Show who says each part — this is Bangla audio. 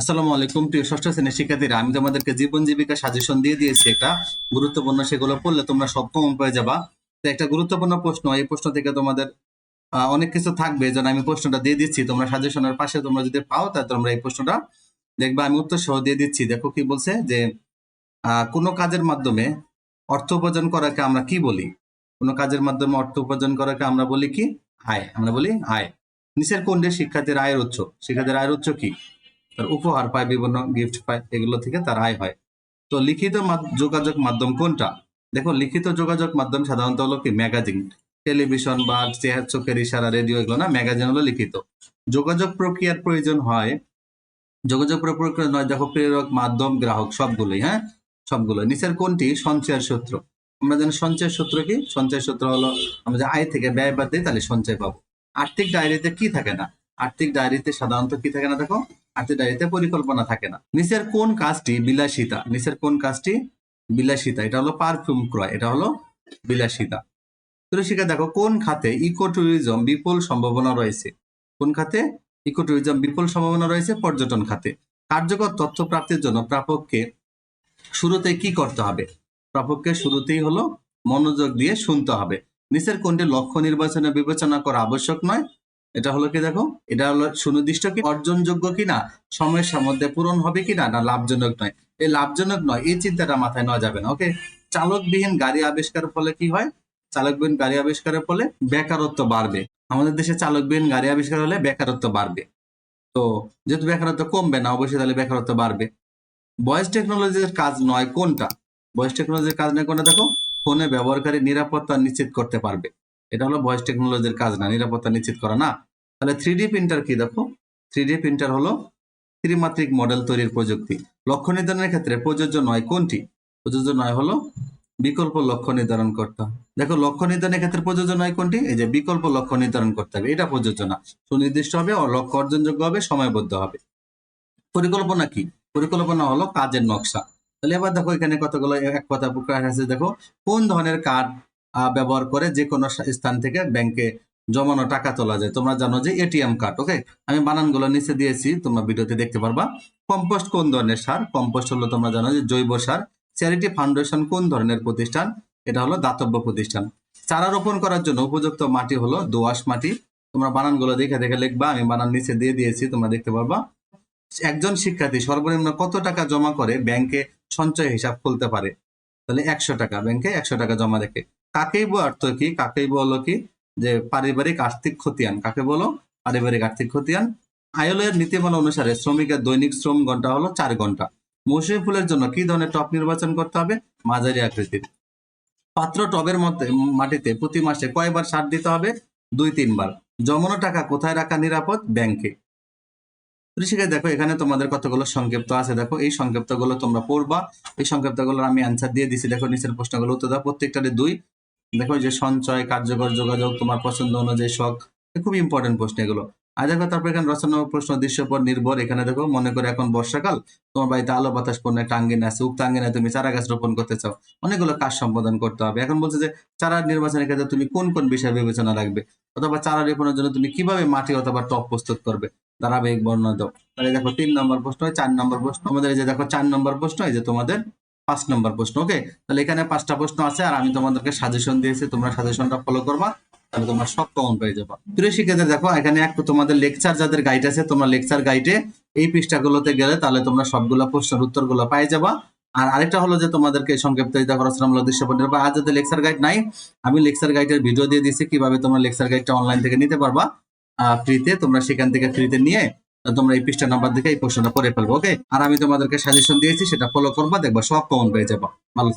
Speaker 1: আসসালামু আলাইকুম, প্রিয় ষষ্ঠ শ্রেণির শিক্ষার্থীরা। আমি তোমাদেরকে জীবন জীবিকা সাজেশন দিয়ে দিয়েছি একটা গুরুত্বপূর্ণ, সেগুলো পড়লে তোমরা সব কমন পেয়ে যাবা। তো একটা গুরুত্বপূর্ণ প্রশ্ন, এই প্রশ্ন থেকে তোমাদের অনেক কিছু থাকবে যেন আমি প্রশ্নটা দিয়ে দিচ্ছি। তোমরা সাজেশনের পাশে তোমরা যদি পাও তাহলে তোমরা এই প্রশ্নটা দেখবে, আমি উত্তর সহ দিয়ে দিচ্ছি। দেখো কি বলছে যে কোনো কাজের মাধ্যমে অর্থ উপার্জন করাকে আমরা কি বলি? কোনো কাজের মাধ্যমে অর্থ উপার্জন করাকে আমরা বলি কি? আয়, আমরা বলি আয়। নিচের কোনটি শিক্ষার্থীর আয়ের উৎস? শিক্ষার্থীর আয়ের উৎস কি? তার উপহার পায়, বিভিন্ন গিফট পায়, এগুলো থেকে তার আয় হয়। তো লিখিত যোগাযোগ মাধ্যম কোনটা? দেখো, লিখিত যোগাযোগ মাধ্যম সাধারণত হলো কি? ম্যাগাজিন। টেলিভিশন বা চেহার, চোখের ইশারা, রেডিও, এগুলো না, ম্যাগাজিন হলো লিখিত। যোগাযোগ প্রক্রিয়ার প্রয়োজন হয়, যোগাযোগ প্রক্রিয়া নয়, দেখো, প্রেরক, মাধ্যম, গ্রাহক, সবগুলোই হ্যাঁ? সবগুলো নিচের কোনটি? সঞ্চয়ের সূত্র। আমরা জানি সঞ্চয়ের সূত্র কি? সঞ্চয়ের সূত্র হলো, আমরা যে আয় থেকে ব্যয় বাদ দিই, তাহলে সঞ্চয় পাবো। আর্থিক ডায়েরিতে কি থাকে না? আর্থিক ডায়েরিতে সাধারণত কি থাকে না, দেখো? আর্থিক ডায়েরিতে পরিকল্পনা থাকে না। নিচের কোন কাজটি বিলাসিতা? নিচের কোন কাজটি বিলাসিতা? এটা হলো পারফিউম ক্রয়, এটা হলো বিলাসিতা। তুলসিকা দেখো, কোন খাতে ইকো ট্যুরিজম বিপুল সম্ভাবনা রয়েছে? কোন খাতে ইকো ট্যুরিজম বিপুল সম্ভাবনা রয়েছে? পর্যটন খাতে। কার্যকর তথ্য প্রাপ্তির জন্য প্রাপককে শুরুতে কি করতে হবে? প্রাপককে শুরুতেই হলো মনোযোগ দিয়ে শুনতে হবে। নিচের কোনটি লক্ষ্য নির্বাচনে বিবেচনা করা আবশ্যক নয়? এটা হলো কি দেখো? এটা হলো সুনির্দিষ্ট কি? অর্জনযোগ্য কিনা? সময়ের মধ্যে পূরণ হবে কিনা? না, লাভজনক নয়। এই লাভজনক নয়, এই চিন্তাটা মাথায় নেওয়া যাবে না ওকে চালকবিহীন গাড়ি আবিষ্কারের ফলে কি হয়? চালকবিহীন গাড়ি আবিষ্কারের ফলে বেকারত্ব বাড়বে। আমাদের দেশে চালকবিহীন গাড়ি আবিষ্কার হলে বেকারত্ব বাড়বে। তো যেহেতু বেকারত্ব কমবে না, অবশ্যই তাহলে বেকারত্ব বাড়বে। ভয়েস টেকনোলজির কাজ নয় কোনটা? ভয়েস টেকনোলজির কাজ নয় কোনটা? দেখো, ফোনে ব্যবহারকারী নিরাপত্তা নিশ্চিত করতে পারবে। এটা হলো ভয়েস টেকনোলজির কাজ না নিরাপত্তা নিশ্চিত করা না। তাহলে থ্রি প্রিন্টার কি দেখো? থ্রি প্রিন্টার হলো ত্রিমাত্রিক মডেল তৈরির প্রযুক্তি। লক্ষ্য নির্ধারণের ক্ষেত্রে প্রযোজ্য নয় কোনটি? প্রযোজ্য নয় হলো বিকল্প লক্ষ্য নির্ধারণ করতে হবে। দেখো লক্ষ্য নির্ধারণের ক্ষেত্রে প্রযোজ্য নয় কোনটি? এই যে বিকল্প লক্ষ্য নির্ধারণ করতে হবে এটা প্রযোজ্য না। সুনির্দিষ্ট হবে ও লক্ষ্য অর্জনযোগ্য হবে সময়বদ্ধ হবে। পরিকল্পনা কি? পরিকল্পনা হলো কাজের নকশা। তাহলে এবার দেখো এখানে কতগুলো এক কথা প্রকাশ আছে দেখো কোন ধরনের আহ, ব্যবহার করে যে কোনো স্থান থেকে ব্যাংকে জমানো টাকা তোলা যায়। তোমরা জানো যে এটিএম কার্ড ওকে আমি বানানগুলো নিচে দিয়েছি, তোমরা ভিডিওতে দেখতে পারবা। কম্পোস্ট কোন ধরনের সার? কম্পোস্ট হলো তোমরা জানো যে জৈব সার। চ্যারিটি ফাউন্ডেশন কোন ধরনের প্রতিষ্ঠান? এটা হলো দাতব্য প্রতিষ্ঠান। চারা রোপণ করার জন্য উপযুক্ত মাটি হলো দোআঁশ মাটি। তোমরা বানানগুলো দেখে দেখে লিখবা, আমি বানান নিচে দিয়ে দিয়েছি, তোমরা দেখতে পারবা। একজন শিক্ষার্থী সর্বনিম্ন কত টাকা জমা করে ব্যাংকে সঞ্চয় হিসাব খুলতে পারে? তাহলে একশো টাকা, ব্যাংকে একশো টাকা জমা রেখে। কাকেই অর্থ কি? কাকেই বলো কি? যে পারিবারিক আর্থিক খতিয়ান কাকে বলো? পারিবারিক আর্থিক খতিয়ান আয়লের নীতিমালা অনুসারে শ্রমিকের দৈনিক শ্রম ঘণ্টা হলো চার ঘণ্টা। মৌসুমী ফুলের জন্য কি ধরনের টপ নির্বাচন করতে হবে? মাঝারি আকৃতির। পাত্র টবের মধ্যে, মাটিতে প্রতি মাসে কয়বার সার দিতে হবে? দুই, তিনবার। জমানো টাকা কোথায় রাখা নিরাপদ? ব্যাংকে। ঋষিকে দেখো, এখানে তোমাদের কতগুলো সংক্ষিপ্ত আছে। দেখো, এই সংক্ষিপ্তগুলো তোমরা পড়বা। এই সংক্ষিপ্তগুলোর আমি অ্যান্সার দিয়ে দিছি। দেখো, নিচের প্রশ্নগুলো উত্তর দাও। প্রত্যেকটারে দুই। দেখো যে সঞ্চয়, কার্যকর যোগাযোগ, তোমার পছন্দ অনুযায়ী শখ খুব ইম্পর্টেন্ট প্রশ্ন এগুলো। আর দেখো তারপর এখানে রচনা প্রশ্ন দৃশ্যের উপর নির্ভর, এখানে দেখো মনে করে এখন বর্ষাকাল, তোমার বাড়িতে আলো বাতাস পণ্য, একটা আঙ্গিনা আছে, উক্ত আঙ্গিনায় তুমি চারা গাছ রোপণ করতে চাও, অনেকগুলো কাজ সম্পাদন করতে হবে। এখন বলছে যে চারা নির্বাচনের ক্ষেত্রে তুমি কোন কোন বিষয় বিবেচনা রাখবে? অথবা চারা রোপণের জন্য তুমি কীভাবে মাটি অথবা টপ প্রস্তুত করবে? ধারাবাহিক বর্ণনা দাও। তাহলে দেখো তিন নম্বর প্রশ্ন হয় চার নম্বর প্রশ্ন, আমাদের যে দেখো চার নম্বর প্রশ্ন যে তোমাদের পাঁচ নম্বর প্রশ্ন ওকে তাহলে এখানে পাঁচটা প্রশ্ন আছে, আর আমি তোমাদেরকে সাজেশন দিয়েছি, তোমরা সাজেশনটা ফলো করবা, তাহলে তোমরা সব কমন পেয়ে যাবা। প্রিয় শিক্ষার্থীদের দেখো, এখানে একটু তোমাদের লেকচার যাদের গাইড আছে, তোমরা লেকচার গাইডে এই পৃষ্ঠাগুলোতে গেলে তাহলে তোমরা সবগুলো প্রশ্নের উত্তরগুলো পেয়ে যাবা। আর আরেকটা হলো যে তোমাদেরকে সংক্ষিপ্ত এই দেখো রচনামূলক দৃশ্য পণ্যের বা আর যাদের লেকচার গাইড নাই, আমি লেকচার গাইডের ভিডিও দিয়ে দিয়েছি, কীভাবে তোমরা লেকচার গাইডটা অনলাইন থেকে নিতে পারবা। ফ্রিতে তোমরা সেখান থেকে ফ্রিতে নিয়ে তোমরা এই পৃষ্ঠা নাম্বার দেখে এই প্রশ্নটা করে ফেলব ওকে আর আমি তোমাদেরকে সাজেশন দিয়েছি, সেটা ফলো করবা, দেখবা সব কমন পেয়ে যাবা। ভালো থাকবে